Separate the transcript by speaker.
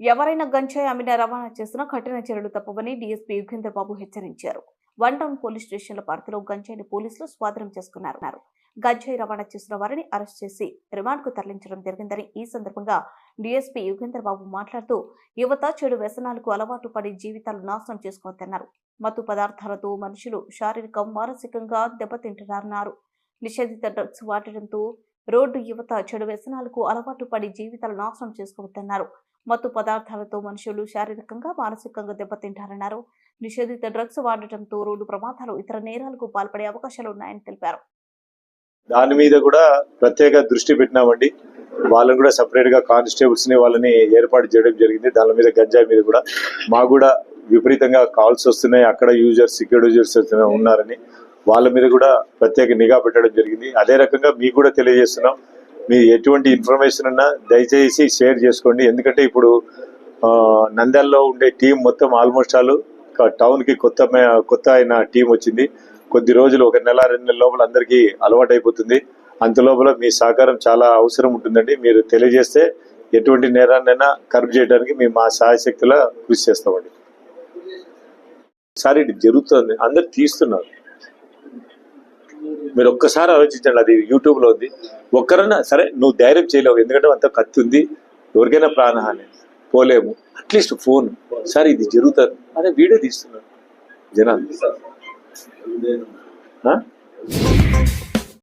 Speaker 1: ఎవరైనా గంజాయి అమ్మిన రవాణా చేసినా కఠిన చర్యలు తప్పవని డీఎస్పీ యుగేంద్ర బాబు హెచ్చరించారు. వన్ టౌన్ పోలీస్ స్టేషన్ల పరిధిలో గంజాయిని పోలీసులు స్వాధీనం చేసుకున్నారు గంజాయి రవాణా చేసిన వారిని అరెస్ట్ చేసి రిమాండ్కు తరలించడం జరిగిందని ఈ సందర్భంగా డీఎస్పీ యుగేంద్ర బాబు మాట్లాడుతూ యువత చెడు వ్యసనాలకు అలవాటు పడి జీవితాలు నాశనం చేసుకోవద్దన్నారు మత్తు పదార్థాలతో మనుషులు శారీరక మానసికంగా దెబ్బతింటున్నారన్నారు. నిషేధిత డ్రగ్స్ వాడడంతో రోడ్డు యువత చెడు వ్యసనాలకు అలవాటు పడి జీవితాలు నాశనం చేసుకోవద్దన్నారు మత్తు పదార్థాలతో మనుషులు శారీరకంగా మానసికంగా దెబ్బతింటారన్నారు. నిషేధిత డ్రగ్స్ వాడటంతో రోడ్డు ప్రమాదాలు ఇతర నేరాలకు పాల్పడే అవకాశాలు ఉన్నాయని తెలిపారు.
Speaker 2: దాని మీద కూడా ప్రత్యేక దృష్టి పెట్టినామండి. వాళ్ళని కూడా సపరేట్గా కానిస్టేబుల్స్ని వాళ్ళని ఏర్పాటు చేయడం జరిగింది. దాని మీద గంజాయి మీద కూడా మాకు కూడా విపరీతంగా కాల్స్ వస్తున్నాయి. అక్కడ యూజర్స్ ఇక్కడ యూజర్స్ ఉన్నారని వాళ్ళ మీద కూడా ప్రత్యేక నిఘా పెట్టడం జరిగింది. అదే రకంగా మీకు కూడా తెలియజేస్తున్నాం. మీ ఎటువంటి ఇన్ఫర్మేషన్ ఉన్నా దయచేసి షేర్ చేసుకోండి. ఎందుకంటే ఇప్పుడు నంద్యాలలో ఉండే టీం మొత్తం ఆల్మోస్ట్ ఆల్ టౌన్కి కొత్త మే- కొత్త అయిన టీం వచ్చింది. కొద్ది రోజులు ఒక నెల రెండు నెలల లోపల అందరికీ అలవాటు అయిపోతుంది అంత లోపల మీ సహకారం చాలా అవసరం ఉంటుందండి. మీరు తెలియజేస్తే ఎటువంటి నేరాన్నైనా కర్బ్ చేయడానికి మేము మా సహాయశక్తిలో కృషి చేస్తామండి. సార్ ఇది జరుగుతుంది. అందరు తీస్తున్నారు. మీరు ఒక్కసారి ఆలోచించండి అది యూట్యూబ్లో ఉంది. ఒక్కరన్నా సరే నువ్వు ధైర్యం చేయలేవు ఎందుకంటే అంత కత్తి ఉంది. ఎవరికైనా ప్రాణహాని పోలేము. అట్లీస్ట్ ఫోన్ సార్ ఇది జరుగుతుంది. అదే వీడియో తీస్తున్నారు జనాలు?